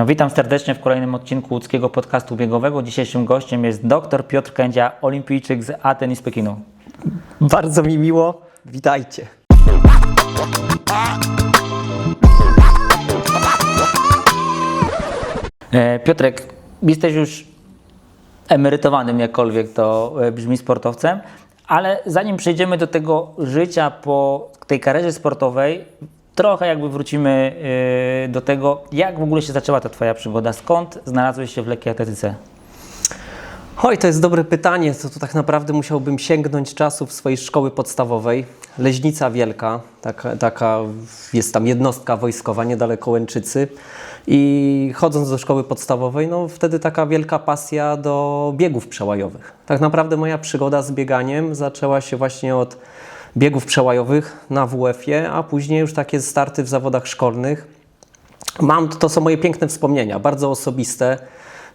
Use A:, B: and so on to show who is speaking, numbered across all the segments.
A: No, witam serdecznie w kolejnym odcinku łódzkiego podcastu biegowego. Dzisiejszym gościem jest dr Piotr Kędzia, olimpijczyk z Aten i z Pekinu.
B: Bardzo mi miło. Witajcie.
A: E, Piotrek, jesteś już emerytowanym, jakkolwiek to e, brzmi, sportowcem, ale zanim przejdziemy do tego życia po tej karierze sportowej, trochę jakby wrócimy e, do tego, jak w ogóle się zaczęła ta Twoja przygoda, skąd znalazłeś się w lekkiej atletyce?
B: Oj, to jest dobre pytanie. To, to tak naprawdę musiałbym sięgnąć czasów swojej szkoły podstawowej. Leźnica Wielka, taka, taka jest tam jednostka wojskowa niedaleko Łęczycy. I chodząc do szkoły podstawowej, no wtedy taka wielka pasja do biegów przełajowych. Tak naprawdę moja przygoda z bieganiem zaczęła się właśnie od biegów przełajowych na WF-ie, a później już takie starty w zawodach szkolnych. Mam, to są moje piękne wspomnienia, bardzo osobiste.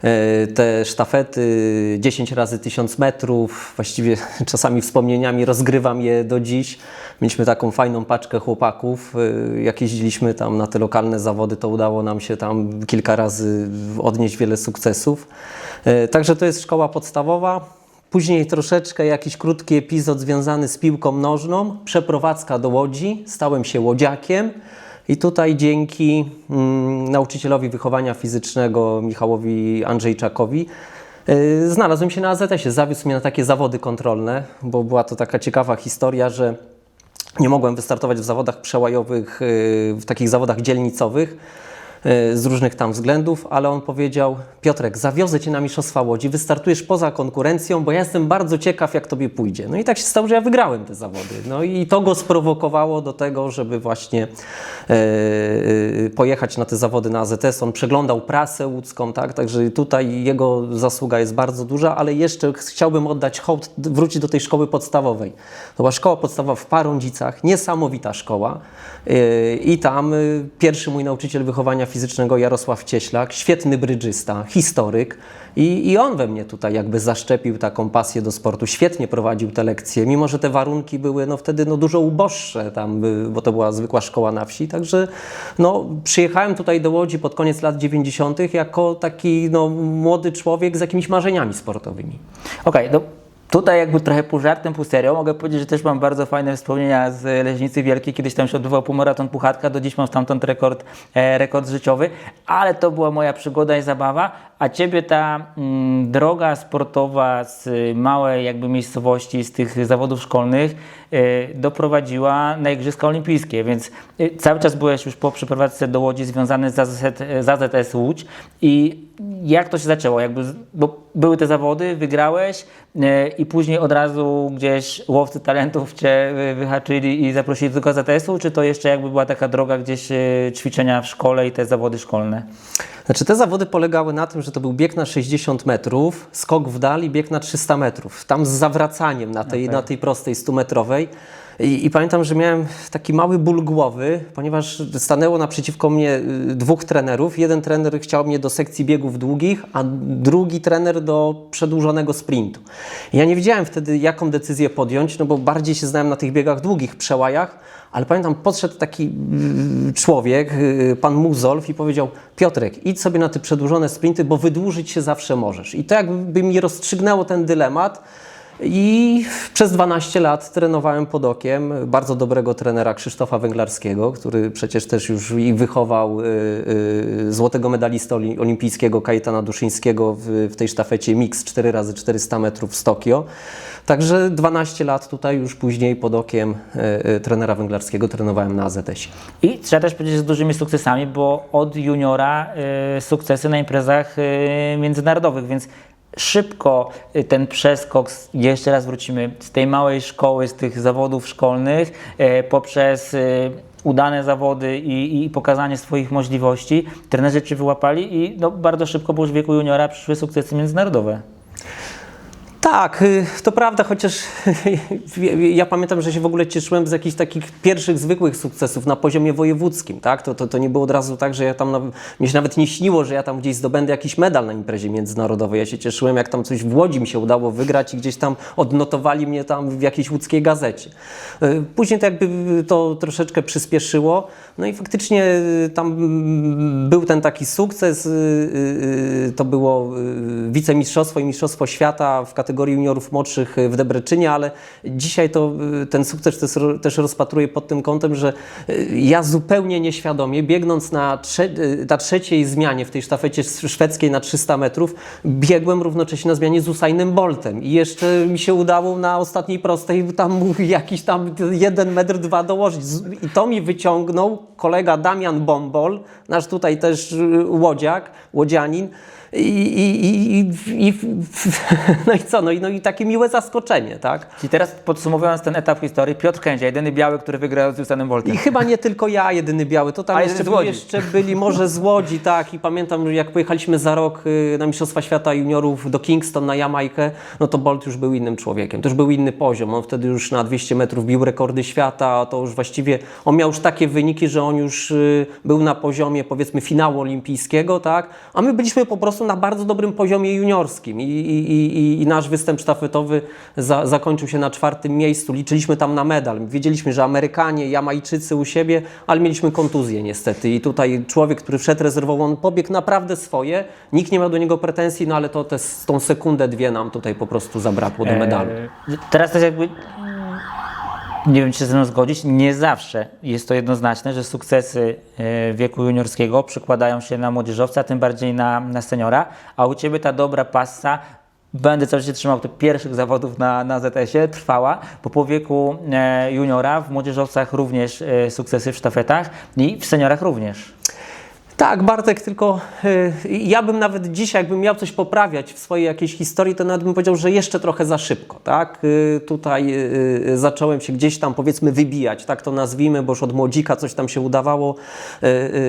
B: E, Te sztafety 10 razy 1000 metrów, właściwie czasami wspomnieniami rozgrywam je do dziś. Mieliśmy taką fajną paczkę chłopaków. E, Jak jeździliśmy tam na te lokalne zawody, to udało nam się tam kilka razy odnieść wiele sukcesów. E, Także to jest szkoła podstawowa. Później troszeczkę jakiś krótki epizod związany z piłką nożną, przeprowadzka do Łodzi, stałem się łodziakiem. I tutaj dzięki mm, nauczycielowi wychowania fizycznego Michałowi Andrzejczakowi yy, znalazłem się na AZS-ie. Zawiózł mnie na takie zawody kontrolne, bo była to taka ciekawa historia, że nie mogłem wystartować w zawodach przełajowych, yy, w takich zawodach dzielnicowych z różnych tam względów, ale on powiedział: Piotrek, zawiozę cię na Mistrzostwa Łodzi, wystartujesz poza konkurencją, bo ja jestem bardzo ciekaw, jak tobie pójdzie. No i tak się stało, że ja wygrałem te zawody. No i to go sprowokowało do tego, żeby właśnie yy, pojechać na te zawody na AZS. On przeglądał prasę łódzką, tak? Także tutaj jego zasługa jest bardzo duża, ale jeszcze chciałbym oddać hołd, wrócić do tej szkoły podstawowej. To była szkoła podstawowa w Parądzicach, niesamowita szkoła. I tam pierwszy mój nauczyciel wychowania fizycznego Jarosław Cieślak, świetny brydżysta, historyk. I, I on we mnie tutaj jakby zaszczepił taką pasję do sportu. Świetnie prowadził te lekcje, mimo że te warunki były no wtedy no dużo uboższe tam, bo to była zwykła szkoła na wsi. Także no, przyjechałem tutaj do Łodzi pod koniec lat 90. jako taki no, młody człowiek z jakimiś marzeniami sportowymi.
A: Okej, no tutaj jakby trochę pół żartem, pół serio. Mogę powiedzieć, że też mam bardzo fajne wspomnienia z Leźnicy Wielkiej. Kiedyś tam się odbywał półmaraton Puchatka, do dziś mam stamtąd rekord, e, rekord życiowy, ale to była moja przygoda i zabawa, a Ciebie ta mm, droga sportowa z małej jakby miejscowości, z tych zawodów szkolnych e, doprowadziła na Igrzyska Olimpijskie, więc e, cały czas byłeś już po przeprowadzce do Łodzi związany z AZS, z AZS Łódź i jak to się zaczęło? Jakby, bo były te zawody, wygrałeś e, i później od razu gdzieś łowcy talentów Cię wyhaczyli i zaprosili do AZS-u, czy to jeszcze jakby była taka droga gdzieś e, ćwiczenia w szkole i te zawody szkolne?
B: Znaczy te zawody polegały na tym, że to był bieg na 60 metrów, skok w dal i bieg na 300 metrów. Tam z zawracaniem na tej, na tej prostej 100-metrowej. I, I pamiętam, że miałem taki mały ból głowy, ponieważ stanęło naprzeciwko mnie y, dwóch trenerów. Jeden trener chciał mnie do sekcji biegów długich, a drugi trener do przedłużonego sprintu. Ja nie wiedziałem wtedy, jaką decyzję podjąć, no bo bardziej się znałem na tych biegach długich, przełajach, ale pamiętam, podszedł taki y, człowiek, y, pan Muzolf i powiedział Piotrek, idź sobie na te przedłużone sprinty, bo wydłużyć się zawsze możesz. I to jakby mi rozstrzygnęło ten dylemat. I przez 12 lat trenowałem pod okiem bardzo dobrego trenera Krzysztofa Węglarskiego, który przecież też już i wychował y, y, złotego medalistę oli- olimpijskiego Kajetana Duszyńskiego w, w tej sztafecie mix 4x400 metrów z Tokio. Także 12 lat tutaj już później pod okiem y, trenera Węglarskiego trenowałem na AZS-ie.
A: I trzeba też powiedzieć z dużymi sukcesami, bo od juniora sukcesy na imprezach międzynarodowych, więc szybko y, ten przeskok, jeszcze raz wrócimy, z tej małej szkoły, z tych zawodów szkolnych, y, poprzez y, udane zawody i, i pokazanie swoich możliwości, trenerzy Cię wyłapali i no, bardzo szybko, bo już w wieku juniora przyszły sukcesy międzynarodowe.
B: Tak, y, to prawda, chociaż ja pamiętam, że się w ogóle cieszyłem z jakichś takich pierwszych zwykłych sukcesów na poziomie wojewódzkim, tak? To, to, to nie było od razu tak, że ja tam, na- mi się nawet nie śniło, że ja tam gdzieś zdobędę jakiś medal na imprezie międzynarodowej. Ja się cieszyłem, jak tam coś w Łodzi mi się udało wygrać i gdzieś tam odnotowali mnie tam w jakiejś łódzkiej gazecie. Y, Później to jakby to troszeczkę przyspieszyło, no i faktycznie y, tam był ten taki sukces, to było wicemistrzostwo i mistrzostwo świata w kategorii juniorów młodszych y, w Debreczynie, ale dzisiaj to y, ten sukces też, rozpatruję pod tym kątem, że y, ja zupełnie nieświadomie, biegnąc na, trze na trzeciej zmianie w tej sztafecie szwedzkiej na 300 metrów, biegłem równocześnie na zmianie z Usainem Boltem. I jeszcze mi się udało na ostatniej prostej tam jakiś tam jeden metr dwa dołożyć. I to mi wyciągnął kolega Damian Bombol, nasz tutaj też łodziak, łodzianin i, i, i, i, no i co, no i, no i takie miłe zaskoczenie, tak?
A: I teraz podsumowując ten etap historii, Piotr Kędzia, jedyny biały, który wygrał z Usainem Boltem.
B: I chyba nie tylko ja, jedyny biały. To tam
A: jeszcze Łodzi.
B: jeszcze byli może z Łodzi, tak. I pamiętam, że jak pojechaliśmy za rok y, na Mistrzostwa Świata Juniorów do Kingston na Jamajkę, no to Bolt już był innym człowiekiem. To już był inny poziom. On wtedy już na 200 metrów bił rekordy świata. To już właściwie, on miał już takie wyniki, że on już y, był na poziomie powiedzmy finału olimpijskiego, tak. A my byliśmy po prostu na bardzo dobrym poziomie juniorskim. I, i, i, i nasz występ sztafetowy za, zakończył się na czwartym miejscu. Liczyliśmy tam na medal. Wiedzieliśmy, że Amerykanie, Jamajczycy u siebie, ale mieliśmy kontuzję niestety. I tutaj człowiek, który wszedł rezerwowo, on pobiegł naprawdę swoje. Nikt nie miał do niego pretensji, no ale to te, tą sekundę, dwie nam tutaj po prostu zabrakło do medalu.
A: E, Teraz też jakby, nie wiem czy się ze mną zgodzić, nie zawsze jest to jednoznaczne, że sukcesy e, wieku juniorskiego przekładają się na młodzieżowca, tym bardziej na, na seniora, a u Ciebie ta dobra passa Będę cały czas się trzymał tych pierwszych zawodów na, na ZS-ie, trwała, bo po wieku e, juniora w młodzieżowcach również e, sukcesy w sztafetach i w seniorach również.
B: Tak, Bartek, tylko y, ja bym nawet dzisiaj, jakbym miał coś poprawiać w swojej jakiejś historii, to nawet bym powiedział, że jeszcze trochę za szybko, tak? Y, tutaj y, y, zacząłem się gdzieś tam, powiedzmy, wybijać, tak to nazwijmy, bo już od młodzika coś tam się udawało y,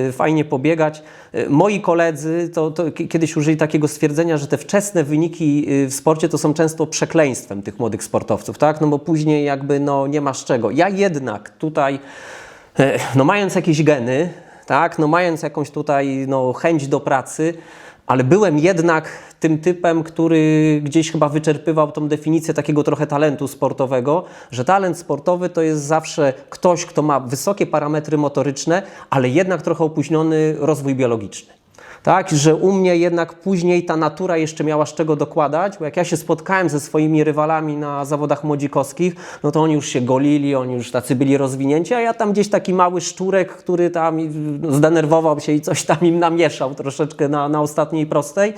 B: y, fajnie pobiegać. Y, moi koledzy to, to ki- kiedyś użyli takiego stwierdzenia, że te wczesne wyniki y, w sporcie to są często przekleństwem tych młodych sportowców, tak? No bo później jakby no nie masz czego. Ja jednak tutaj E, no mając jakieś geny, tak, no mając jakąś tutaj no, chęć do pracy, ale byłem jednak tym typem, który gdzieś chyba wyczerpywał tą definicję takiego trochę talentu sportowego, że talent sportowy to jest zawsze ktoś, kto ma wysokie parametry motoryczne, ale jednak trochę opóźniony rozwój biologiczny. Tak, że u mnie jednak później ta natura jeszcze miała z czego dokładać, bo jak ja się spotkałem ze swoimi rywalami na zawodach młodzikowskich, no to oni już się golili, oni już tacy byli rozwinięci, a ja tam gdzieś taki mały szczurek, który tam zdenerwował się i coś tam im namieszał troszeczkę na, na ostatniej prostej.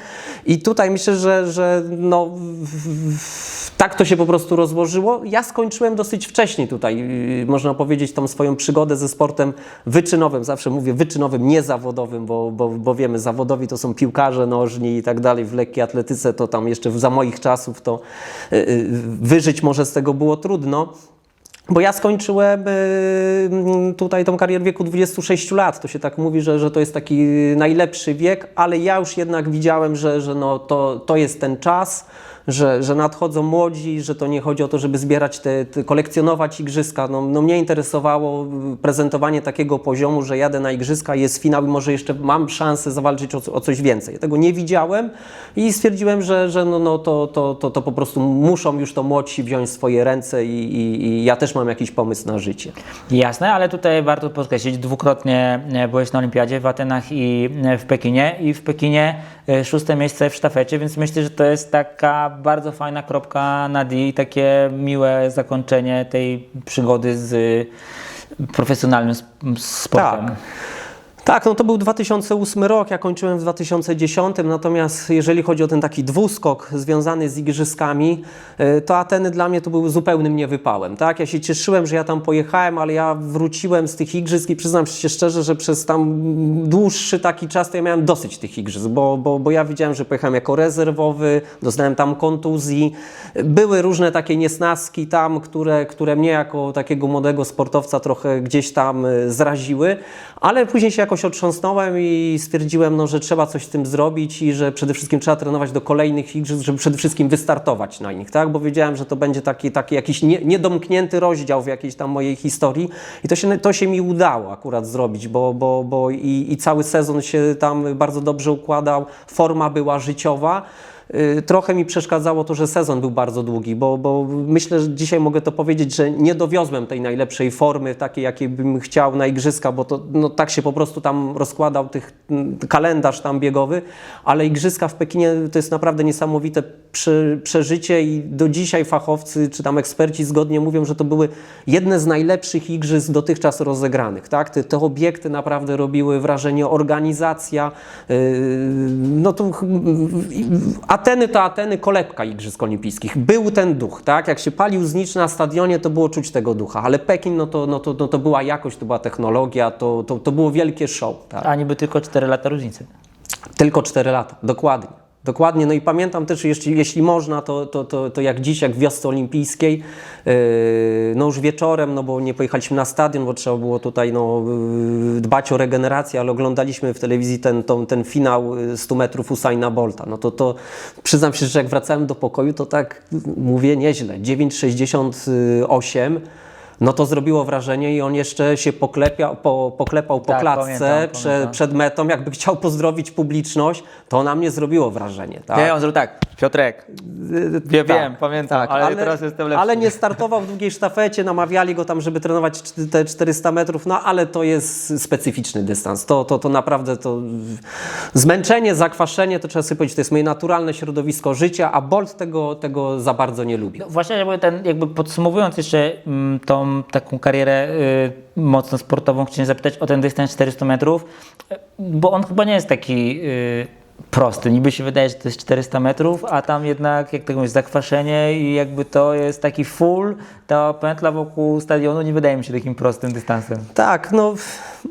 B: I tutaj myślę, że, że no, w- w- tak to się po prostu rozłożyło. Ja skończyłem dosyć wcześnie tutaj, yy, można powiedzieć, tą swoją przygodę ze sportem wyczynowym. Zawsze mówię wyczynowym, niezawodowym, bo, bo, bo wiemy, zawodowi to są piłkarze nożni i tak dalej. W lekkiej atletyce to tam jeszcze za moich czasów to yy, yy, wyżyć może z tego było trudno. Bo ja skończyłem y, tutaj tą karierę w wieku 26 lat. To się tak mówi, że, że to jest taki najlepszy wiek, ale ja już jednak widziałem, że, że no to, to jest ten czas, że, że nadchodzą młodzi, że to nie chodzi o to, żeby zbierać te, te kolekcjonować igrzyska. No, no mnie interesowało prezentowanie takiego poziomu, że jadę na igrzyska, jest finał i może jeszcze mam szansę zawalczyć o, o coś więcej. Ja tego nie widziałem i stwierdziłem, że, że no, no to, to, to, to po prostu muszą już to młodsi wziąć w swoje ręce i, i, i ja też mam jakiś pomysł na życie.
A: Jasne, ale tutaj warto podkreślić, dwukrotnie e, byłeś na Olimpiadzie w Atenach i e, w Pekinie i w Pekinie e, szóste miejsce w sztafecie, więc myślę, że to jest taka bardzo fajna kropka na D i takie miłe zakończenie tej przygody z profesjonalnym sp- sportem.
B: Tak. Tak, no to był 2008 rok, ja kończyłem w 2010, natomiast jeżeli chodzi o ten taki dwuskok związany z igrzyskami, y, to Ateny dla mnie to był zupełnym niewypałem, tak? Ja się cieszyłem, że ja tam pojechałem, ale ja wróciłem z tych igrzysk i przyznam się szczerze, że przez tam dłuższy taki czas to ja miałem dosyć tych igrzysk, bo, bo, bo ja widziałem, że pojechałem jako rezerwowy, doznałem tam kontuzji, były różne takie niesnaski tam, które, które mnie jako takiego młodego sportowca trochę gdzieś tam y, zraziły, ale później się jakoś otrząsnąłem i stwierdziłem, no, że trzeba coś z tym zrobić i że przede wszystkim trzeba trenować do kolejnych igrzysk, żeby przede wszystkim wystartować na nich, tak? Bo wiedziałem, że to będzie taki, taki jakiś nie, niedomknięty rozdział w jakiejś tam mojej historii i to się, to się mi udało akurat zrobić, bo, bo, bo i, i cały sezon się tam bardzo dobrze układał, forma była życiowa. Y, Trochę mi przeszkadzało to, że sezon był bardzo długi, bo, bo myślę, że dzisiaj mogę to powiedzieć, że nie dowiozłem tej najlepszej formy, takiej jakiej bym chciał na igrzyska, bo to no, tak się po prostu tam rozkładał tych, kalendarz tam biegowy, ale igrzyska w Pekinie to jest naprawdę niesamowite prze, przeżycie i do dzisiaj fachowcy czy tam eksperci zgodnie mówią, że to były jedne z najlepszych igrzysk dotychczas rozegranych. Tak? Te, te obiekty naprawdę robiły wrażenie, organizacja, yy, no to ch- Ateny to Ateny, kolebka Igrzysk Olimpijskich. Był ten duch, tak? Jak się palił znicz na stadionie, to było czuć tego ducha, ale Pekin, no to, no to, no to była jakość, to była technologia, to, to, to było wielkie show. Tak?
A: A niby tylko 4 lata różnicy.
B: Tylko 4 lata, dokładnie. Dokładnie, no i pamiętam też, jeśli, jeśli można, to, to, to, to jak dziś, jak w wiosce olimpijskiej, yy, no już wieczorem, no bo nie pojechaliśmy na stadion, bo trzeba było tutaj no, yy, dbać o regenerację, ale oglądaliśmy w telewizji ten, tą, ten finał yy, 100 metrów Usaina Bolta. No to, to przyznam się, że jak wracałem do pokoju, to tak yy, mówię nieźle, 9,68 no to zrobiło wrażenie i on jeszcze się poklepia, po, poklepał po
A: Tak,
B: klatce
A: pamiętam,
B: prze,
A: pamiętam.
B: przed metą, jakby chciał pozdrowić publiczność, to na mnie zrobiło wrażenie. Tak?
A: Ja on zrobił tak, Piotrek, wiem, wiem, pamiętam,
B: tak,
A: ale, teraz jestem lepszy.
B: Ale nie startował w długiej sztafecie, namawiali go tam, żeby trenować te 400 metrów, no ale to jest specyficzny dystans. To, to, to naprawdę to zmęczenie, zakwaszenie, to trzeba sobie powiedzieć, to jest moje naturalne środowisko życia, a Bolt tego, tego za bardzo nie lubi.
A: No właśnie, jakby, ten, jakby podsumowując jeszcze mm, tą taką karierę y, mocno sportową, chciałem zapytać o ten dystans 400 metrów, bo on chyba nie jest taki y, prosty. Niby się wydaje, że to jest 400 metrów, a tam jednak, jak tego jest zakwaszenie i jakby to jest taki full, ta pętla wokół stadionu nie wydaje mi się takim prostym dystansem.
B: Tak, no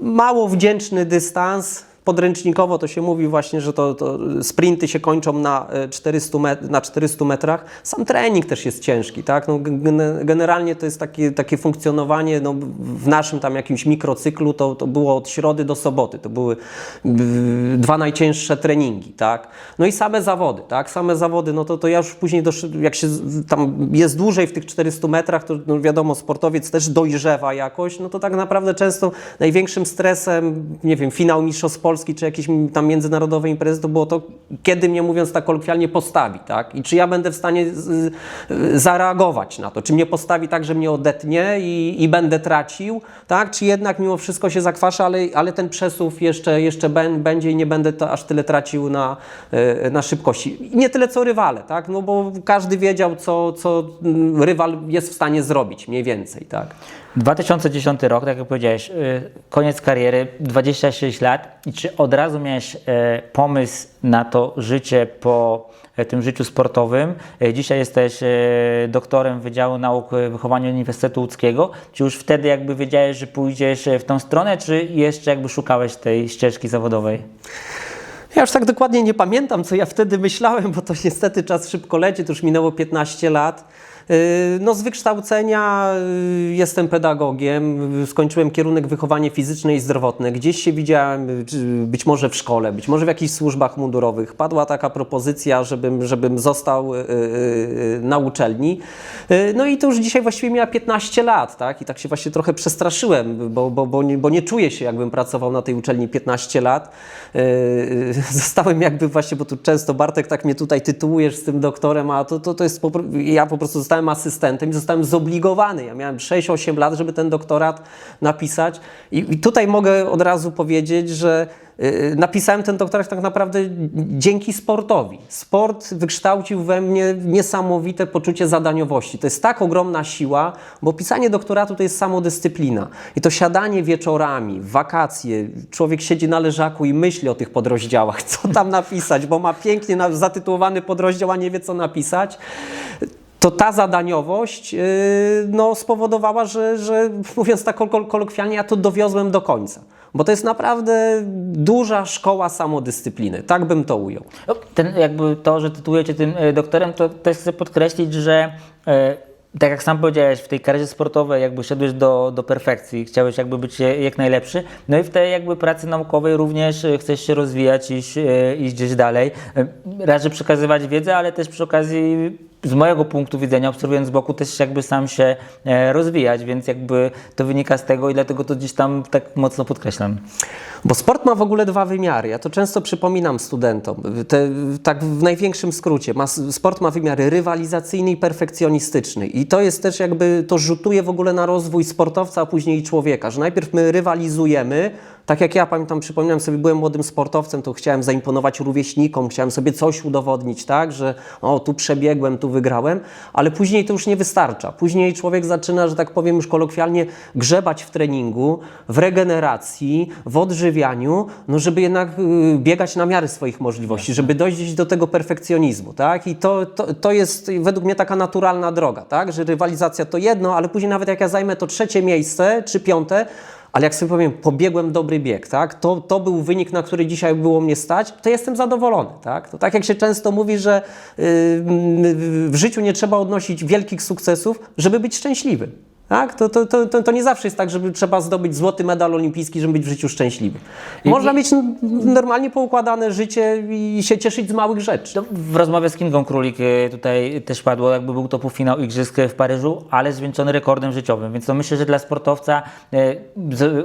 B: mało wdzięczny dystans. Podręcznikowo to się mówi właśnie, że to, to sprinty się kończą na e, 400, met, na 400 metrach. Sam trening też jest ciężki, tak? No, gene- generalnie to jest takie, takie funkcjonowanie no, w naszym tam jakimś mikrocyklu, to, to było od środy do soboty. To były dwa najcięższe treningi, tak? No i same zawody, tak? Same zawody, no to, to ja już później, dosz- jak się tam jest dłużej w tych 400 metrach, to no wiadomo, sportowiec też dojrzewa jakoś, no to tak naprawdę często największym stresem, nie wiem, finał Mistrzostw Polski, czy jakieś tam międzynarodowe imprezy, to było to, kiedy mnie, mówiąc tak kolokwialnie, postawi, tak? I czy ja będę w stanie zareagować na to, czy mnie postawi tak, że mnie odetnie i, i będę tracił, tak? Czy jednak mimo wszystko się zakwasza, ale, ale ten przesuw jeszcze, jeszcze bę- będzie i nie będę to aż tyle tracił na, y, na szybkości. I nie tyle co rywale, tak? No bo każdy wiedział, co, co rywal jest w stanie zrobić, mniej więcej, tak?
A: 2010 rok, tak jak powiedziałeś, y, koniec kariery, 26 lat. I czy od razu miałeś e, pomysł na to życie po e, tym życiu sportowym? Dzisiaj jesteś doktorem Wydziału Nauk Wychowania Uniwersytetu Łódzkiego. Czy już wtedy jakby wiedziałeś, że pójdziesz w tą stronę, czy jeszcze jakby szukałeś tej ścieżki zawodowej?
B: Ja już tak dokładnie nie pamiętam, co ja wtedy myślałem, bo to niestety czas szybko leci, to już minęło 15 lat. Yy, No z wykształcenia yy, jestem pedagogiem, skończyłem kierunek wychowanie fizyczne i zdrowotne. Gdzieś się widziałem, czy być może w szkole, być może w jakichś służbach mundurowych. Padła taka propozycja, żebym, żebym został na uczelni. No i to już dzisiaj właściwie miała 15 lat, tak? I tak się właśnie trochę przestraszyłem, bo, bo, bo, nie, bo nie czuję się, jakbym pracował na tej uczelni 15 lat. Zostałem jakby właśnie, bo tu często Bartek tak mnie tutaj tytułujesz z tym doktorem, a to, to, to jest ja po prostu zostałem asystentem i zostałem zobligowany. Ja miałem 6-8 lat, żeby ten doktorat napisać i, i tutaj mogę od razu powiedzieć, że yy, napisałem ten doktorat tak naprawdę dzięki sportowi. Sport wykształcił we mnie niesamowite poczucie zadaniowości. To jest tak ogromna siła, bo pisanie doktoratu to jest samodyscyplina. I to siadanie wieczorami, wakacje, człowiek siedzi na leżaku i myśli o tych podrozdziałach, co tam napisać, bo ma pięknie zatytułowany podrozdział, a nie wie co napisać to ta zadaniowość yy, no, spowodowała, że, że mówiąc tak kol- kol- kolokwialnie, ja to dowiozłem do końca. Bo to jest naprawdę duża szkoła samodyscypliny. Tak bym to ujął.
A: No, ten, jakby to, że tytułujecie tym e, doktorem, to też chcę podkreślić, że e, tak jak sam powiedziałeś, w tej karierze sportowej jakby szedłeś do, do perfekcji, chciałeś jakby być jak najlepszy, no i w tej jakby pracy naukowej również e, chcesz się rozwijać, iść, iść gdzieś dalej, raczej przekazywać wiedzę, ale też przy okazji z mojego punktu widzenia, obserwując z boku, też jakby sam się e, rozwijać, więc jakby to wynika z tego i dlatego to gdzieś tam tak mocno podkreślam.
B: Bo sport ma w ogóle dwa wymiary. Ja to często przypominam studentom. Te, tak w największym skrócie. Ma, sport ma wymiary rywalizacyjny i perfekcjonistyczny. I to jest też jakby, to rzutuje w ogóle na rozwój sportowca, a później człowieka. Że najpierw my rywalizujemy, tak jak ja pamiętam, przypominam sobie, byłem młodym sportowcem, to chciałem zaimponować rówieśnikom, chciałem sobie coś udowodnić, tak, że o, tu przebiegłem, tu wygrałem, ale później to już nie wystarcza. Później człowiek zaczyna, że tak powiem już kolokwialnie, grzebać w treningu, w regeneracji, w odżywianiu, no żeby jednak y, biegać na miarę swoich możliwości, żeby dojść do tego perfekcjonizmu, tak, i to, to, to jest według mnie taka naturalna droga, tak, że rywalizacja to jedno, ale później nawet jak ja zajmę to trzecie miejsce czy piąte, ale jak sobie powiem, pobiegłem dobry bieg, tak? To, to był wynik, na który dzisiaj było mnie stać, to jestem zadowolony, tak? To tak jak się często mówi, że yy, w życiu nie trzeba odnosić wielkich sukcesów, żeby być szczęśliwym. Tak? To, to, to, to, nie zawsze jest tak, żeby trzeba zdobyć złoty medal olimpijski, żeby być w życiu szczęśliwym. Można mieć n- normalnie poukładane życie i się cieszyć z małych rzeczy.
A: To w rozmowie z Kingą Królik e, tutaj też padło, jakby był to półfinał Igrzysk w Paryżu, ale zwieńczony rekordem życiowym. Więc to myślę, że dla sportowca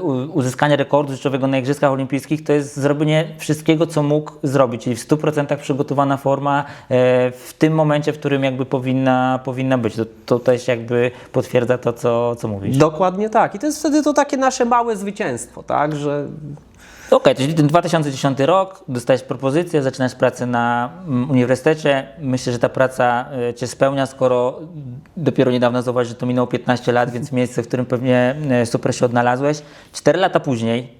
A: u- uzyskanie rekordu życiowego na Igrzyskach Olimpijskich to jest zrobienie wszystkiego, co mógł zrobić. Czyli w 100% przygotowana forma e, w tym momencie, w którym jakby powinna, powinna być. To, to też jakby potwierdza to, co, co mówisz.
B: Dokładnie tak. I to jest wtedy to takie nasze małe zwycięstwo, tak? Że
A: Okej, czyli ten 2010 rok, dostajesz propozycję, zaczynasz pracę na mm, uniwersytecie. Myślę, że ta praca e, Cię spełnia, skoro dopiero niedawno zauważyłeś, że to minęło 15 lat, więc miejsce, w którym pewnie e, super się odnalazłeś. Cztery lata później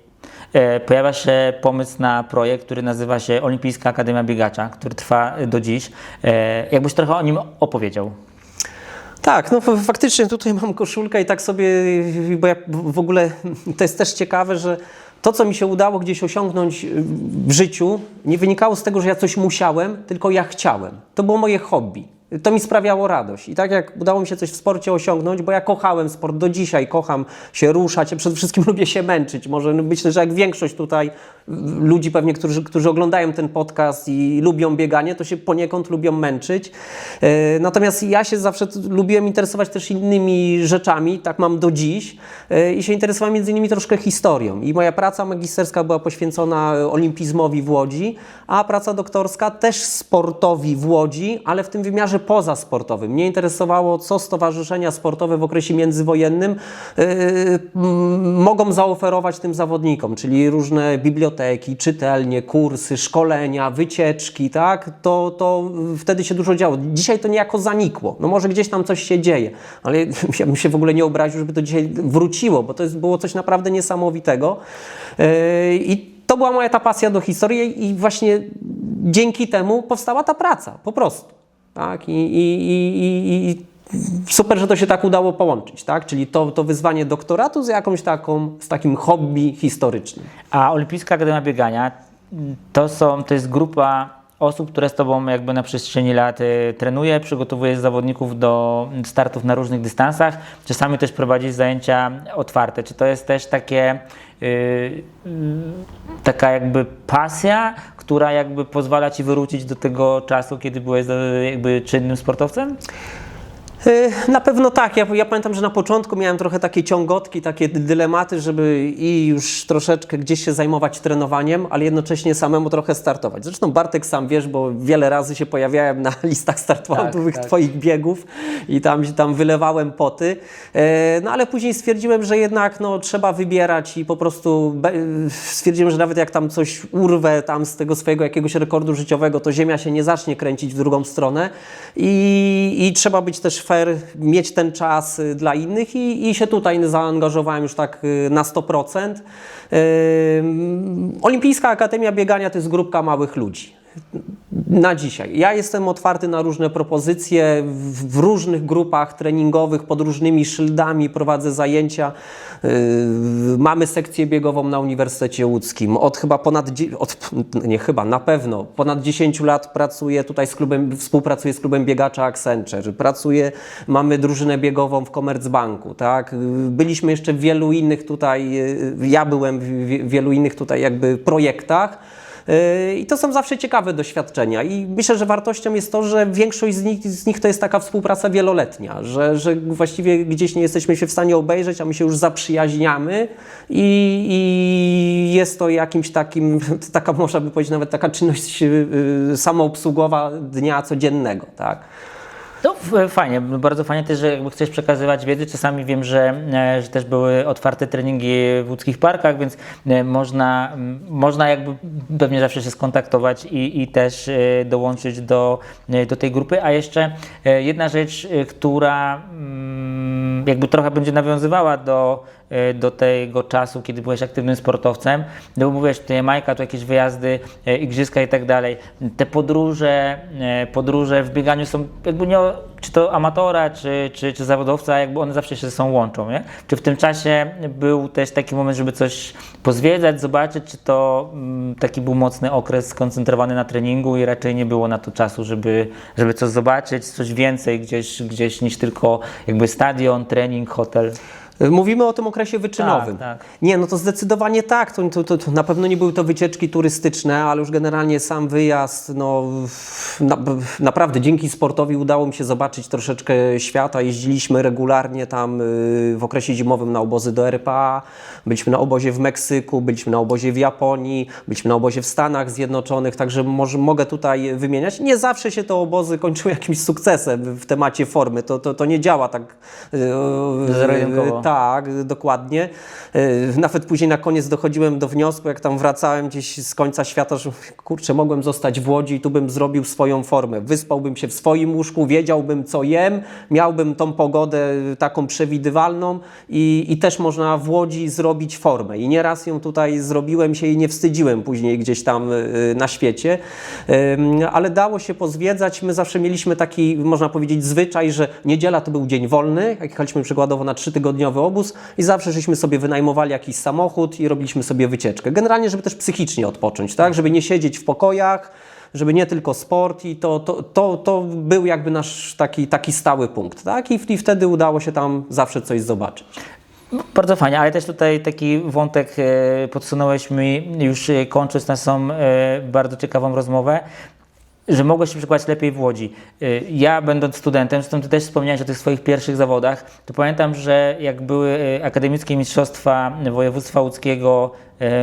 A: e, pojawia się pomysł na projekt, który nazywa się Olimpijska Akademia Biegacza, który trwa do dziś. Jakbyś trochę o nim opowiedział.
B: Tak, no faktycznie tutaj mam koszulkę i tak sobie, bo ja w ogóle to jest też ciekawe, że to, co mi się udało gdzieś osiągnąć y, w życiu, nie wynikało z tego, że ja coś musiałem, tylko ja chciałem. To było moje hobby. To mi sprawiało radość. I tak jak udało mi się coś w sporcie osiągnąć, bo ja kochałem sport, do dzisiaj kocham się ruszać, przede wszystkim lubię się męczyć. Może myślę, że jak większość tutaj ludzi pewnie, którzy, którzy oglądają ten podcast i lubią bieganie, to się poniekąd lubią męczyć. E, Natomiast ja się zawsze lubiłem interesować też innymi rzeczami, tak mam do dziś e, i się interesowałem między innymi troszkę historią. I moja praca magisterska była poświęcona e, olimpizmowi w Łodzi, a praca doktorska też sportowi w Łodzi, ale w tym wymiarze pozasportowym. Mnie interesowało, co stowarzyszenia sportowe w okresie międzywojennym mogą zaoferować tym zawodnikom, czyli różne biblioteki, czytelnie, kursy, szkolenia, wycieczki, tak? To, to wtedy się dużo działo. Dzisiaj to niejako zanikło. No może gdzieś tam coś się dzieje, ale ja bym się w ogóle nie obraził, żeby to dzisiaj wróciło, bo to jest, było coś naprawdę niesamowitego. Yy, I to była moja ta pasja do historii i właśnie dzięki temu powstała ta praca, po prostu. Tak? I, i, i, i super, że to się tak udało połączyć, tak? Czyli to, to wyzwanie doktoratu z jakąś taką, z takim hobby historycznym.
A: A Olimpijska Akademia Biegania to, są, to jest grupa osób, które z Tobą jakby na przestrzeni lat y, trenuje, przygotowuje zawodników do startów na różnych dystansach. Czasami też prowadzisz zajęcia otwarte. Czy to jest też takie, y, y, taka jakby pasja, która jakby pozwala Ci wrócić do tego czasu, kiedy byłeś y, jakby czynnym sportowcem?
B: Yy, Na pewno tak. Ja, ja pamiętam, że na początku miałem trochę takie ciągotki, takie dy- dylematy, żeby i już troszeczkę gdzieś się zajmować trenowaniem, ale jednocześnie samemu trochę startować. Zresztą Bartek sam wiesz, bo wiele razy się pojawiałem na listach startowych
A: tak.
B: Twoich biegów i tam, tam wylewałem poty. Yy, No ale później stwierdziłem, że jednak no, trzeba wybierać i po prostu be- stwierdziłem, że nawet jak tam coś urwę tam z tego swojego jakiegoś rekordu życiowego, to ziemia się nie zacznie kręcić w drugą stronę i, i trzeba być też mieć ten czas y, dla innych i, i się tutaj zaangażowałem już tak y, na 100%. Ym, Olimpijska Akademia Biegania to jest grupka małych ludzi. Na dzisiaj. Ja jestem otwarty na różne propozycje w, różnych grupach treningowych, pod różnymi szyldami prowadzę zajęcia. Yy, mamy sekcję biegową na Uniwersytecie Łódzkim. Od chyba ponad, od, nie chyba, na pewno, ponad 10 lat pracuję tutaj z klubem, współpracuję z klubem biegacza Accenture. Pracuję, mamy drużynę biegową w Commerzbanku, tak? Yy, Byliśmy jeszcze w wielu innych tutaj, yy, ja byłem w wielu innych tutaj jakby projektach. Yy, I to są zawsze ciekawe doświadczenia. I myślę, że wartością jest to, że większość z nich, z nich to jest taka współpraca wieloletnia, że, że właściwie gdzieś nie jesteśmy się w stanie obejrzeć, a my się już zaprzyjaźniamy i, i jest to jakimś takim, taka można by powiedzieć nawet taka czynność yy, samoobsługowa dnia codziennego, tak?
A: F- fajnie, bardzo fajnie też, że jakby chcesz przekazywać wiedzę. Czasami wiem, że, e, że też były otwarte treningi w łódzkich parkach, więc e, można, można jakby pewnie zawsze się skontaktować i, i też e, dołączyć do, do tej grupy. A jeszcze jedna rzecz, która mm, jakby trochę będzie nawiązywała do, do tego czasu, kiedy byłeś aktywnym sportowcem, no bo mówisz, ty Majka, to jakieś wyjazdy, e, igrzyska i tak dalej. Te podróże, e, podróże w bieganiu są jakby nie, czy to amatora, czy, czy, czy zawodowca, jakby one zawsze się ze sobą łączą, nie? Czy w tym czasie był też taki moment, żeby coś pozwiedzać, zobaczyć, czy to mm, taki był mocny okres skoncentrowany na treningu i raczej nie było na to czasu, żeby, żeby coś zobaczyć, coś więcej gdzieś, gdzieś niż tylko jakby stadion, trening, hotel?
B: Mówimy o tym okresie wyczynowym.
A: Tak, tak.
B: Nie, no to zdecydowanie tak. To, to, to, to na pewno nie były to wycieczki turystyczne, ale już generalnie sam wyjazd, no na, naprawdę dzięki sportowi udało mi się zobaczyć troszeczkę świata. Jeździliśmy regularnie tam y, w okresie zimowym na obozy do RPA, byliśmy na obozie w Meksyku, byliśmy na obozie w Japonii, byliśmy na obozie w Stanach Zjednoczonych, także może, mogę tutaj wymieniać. Nie zawsze się te obozy kończyły jakimś sukcesem w temacie formy. To, to, to nie działa tak y,
A: Zero-jedynkowo.
B: Tak, dokładnie. Yy, Nawet później na koniec dochodziłem do wniosku, jak tam wracałem gdzieś z końca świata, że kurczę, mogłem zostać w Łodzi i tu bym zrobił swoją formę. Wyspałbym się w swoim łóżku, wiedziałbym co jem, miałbym tą pogodę taką przewidywalną i, i też można w Łodzi zrobić formę. I nieraz ją tutaj zrobiłem się i nie wstydziłem później gdzieś tam yy, na świecie. Ale dało się pozwiedzać. My zawsze mieliśmy taki, można powiedzieć, zwyczaj, że niedziela to był dzień wolny, jak jechaliśmy przykładowo na trzytygodniowy obóz i zawsze żeśmy sobie wynajmowali jakiś samochód i robiliśmy sobie wycieczkę. Generalnie, żeby też psychicznie odpocząć, tak? Żeby nie siedzieć w pokojach, żeby nie tylko sport i to, to, to, to był jakby nasz taki, taki stały punkt, tak? I, I wtedy udało się tam zawsze coś zobaczyć.
A: Bardzo fajnie, ale też tutaj taki wątek e, podsunąłeś mi, już e, kończąc naszą e, bardzo ciekawą rozmowę, że mogłeś się przykładać lepiej w Łodzi. E, Ja będąc studentem, zresztą Ty też wspomniałeś o tych swoich pierwszych zawodach, to pamiętam, że jak były e, akademickie mistrzostwa województwa łódzkiego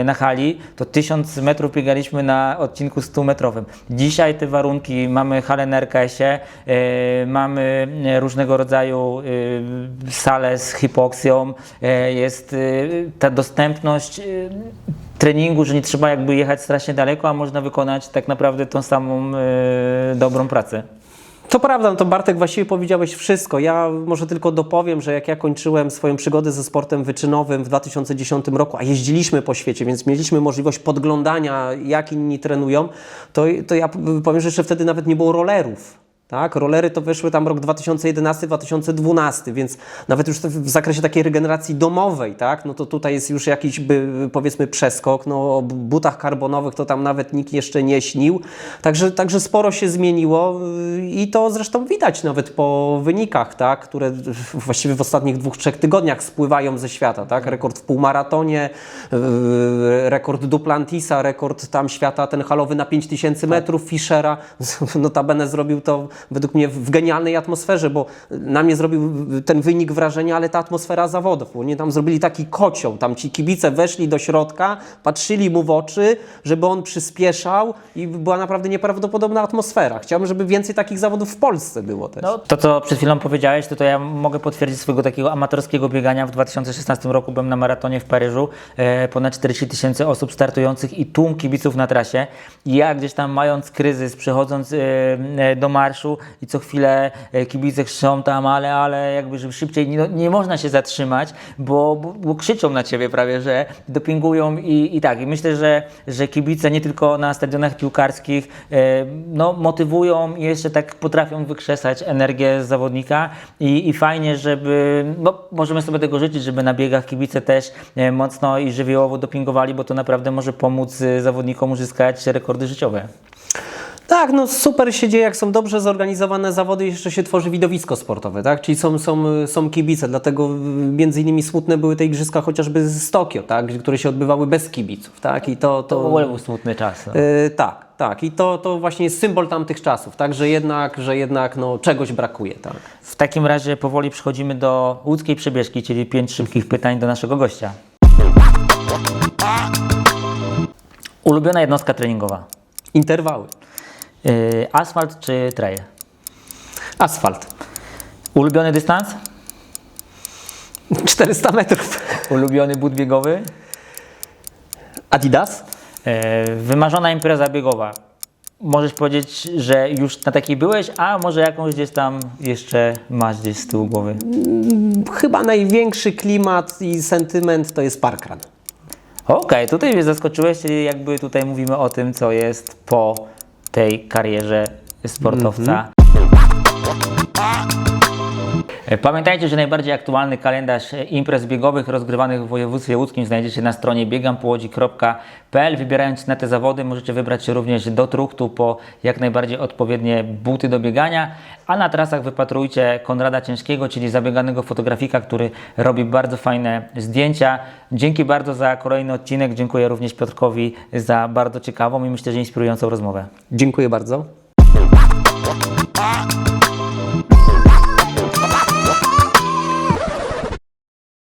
A: na hali, to 1000 metrów biegaliśmy na odcinku 100 metrowym. Dzisiaj te warunki, mamy halę na RKS-ie, e, mamy e, różnego rodzaju e, sale z hipoksją, e, jest e, ta dostępność e, treningu, że nie trzeba jakby jechać strasznie daleko, a można wykonać tak naprawdę tą samą e, dobrą pracę.
B: To prawda, no to Bartek właściwie powiedziałeś wszystko. Ja może tylko dopowiem, że jak ja kończyłem swoją przygodę ze sportem wyczynowym w 2010 roku, a jeździliśmy po świecie, więc mieliśmy możliwość podglądania, jak inni trenują, to, to ja powiem, że jeszcze wtedy nawet nie było rollerów. Tak, rollery to wyszły tam rok 2011-2012, więc nawet już w zakresie takiej regeneracji domowej, tak, no to tutaj jest już jakiś by, powiedzmy przeskok, no o butach karbonowych to tam nawet nikt jeszcze nie śnił, także, także sporo się zmieniło yy, i to zresztą widać nawet po wynikach, tak, które właściwie w ostatnich dwóch, trzech tygodniach spływają ze świata, tak, rekord w półmaratonie, yy, rekord Duplantisa, rekord tam świata ten halowy na 5000 metrów Fischera, notabene zrobił to według mnie w genialnej atmosferze, bo na mnie zrobił ten wynik wrażenia, ale ta atmosfera zawodów, oni tam zrobili taki kocioł, tam ci kibice weszli do środka, patrzyli mu w oczy, żeby on przyspieszał i była naprawdę nieprawdopodobna atmosfera. Chciałbym, żeby więcej takich zawodów w Polsce było też.
A: No, to, co przed chwilą powiedziałeś, to, to ja mogę potwierdzić swojego takiego amatorskiego biegania. W 2016 roku byłem na maratonie w Paryżu. E, ponad 40 tysięcy osób startujących i tłum kibiców na trasie. I ja gdzieś tam mając kryzys, przychodząc e, e, do marszu, meczu i co chwilę e, kibice krzyczą tam, ale, ale jakby żeby szybciej, nie, no, nie można się zatrzymać, bo, bo, bo krzyczą na ciebie prawie, że dopingują i, i tak. I myślę, że, że kibice nie tylko na stadionach piłkarskich e, no, motywują i jeszcze tak potrafią wykrzesać energię zawodnika i, i fajnie, żeby, no, możemy sobie tego życzyć, żeby na biegach kibice też e, mocno i żywiołowo dopingowali, bo to naprawdę może pomóc zawodnikom uzyskać rekordy życiowe.
B: Tak, no super się dzieje, jak są dobrze zorganizowane zawody, jeszcze się tworzy widowisko sportowe, tak? Czyli są, są, są kibice, dlatego między innymi smutne były te igrzyska chociażby z Tokio, tak? Które się odbywały bez kibiców, tak? I to,
A: To
B: to,
A: w ogóle był smutny czas. No.
B: Yy, tak, tak. I to, to właśnie jest symbol tamtych czasów, tak? Że jednak, że jednak no, czegoś brakuje, tak?
A: W takim razie powoli przechodzimy do łódzkiej przebieżki, czyli pięć szybkich pytań do naszego gościa. Ulubiona jednostka treningowa?
B: Interwały.
A: Yy, asfalt czy trail?
B: Asfalt.
A: Ulubiony dystans?
B: 400 metrów.
A: Ulubiony but biegowy?
B: Adidas?
A: Yy, wymarzona impreza biegowa? Możesz powiedzieć, że już na takiej byłeś, a może jakąś gdzieś tam jeszcze masz gdzieś z tyłu głowy?
B: Chyba największy klimat i sentyment to jest parkrun.
A: Okej, tutaj mnie zaskoczyłeś, czyli jakby tutaj mówimy o tym, co jest po tej karierze sportowca. E, Pamiętajcie, że najbardziej aktualny kalendarz e, imprez biegowych rozgrywanych w województwie łódzkim znajdziecie na stronie biegampołodzi.pl. Wybierając na te zawody możecie wybrać się również do truchtu po jak najbardziej odpowiednie buty do biegania, a na trasach wypatrujcie Konrada Ciężkiego, czyli zabieganego fotografika, który robi bardzo fajne zdjęcia. Dzięki bardzo za kolejny odcinek. Dziękuję również Piotrkowi za bardzo ciekawą i myślę, że inspirującą rozmowę.
B: Dziękuję bardzo.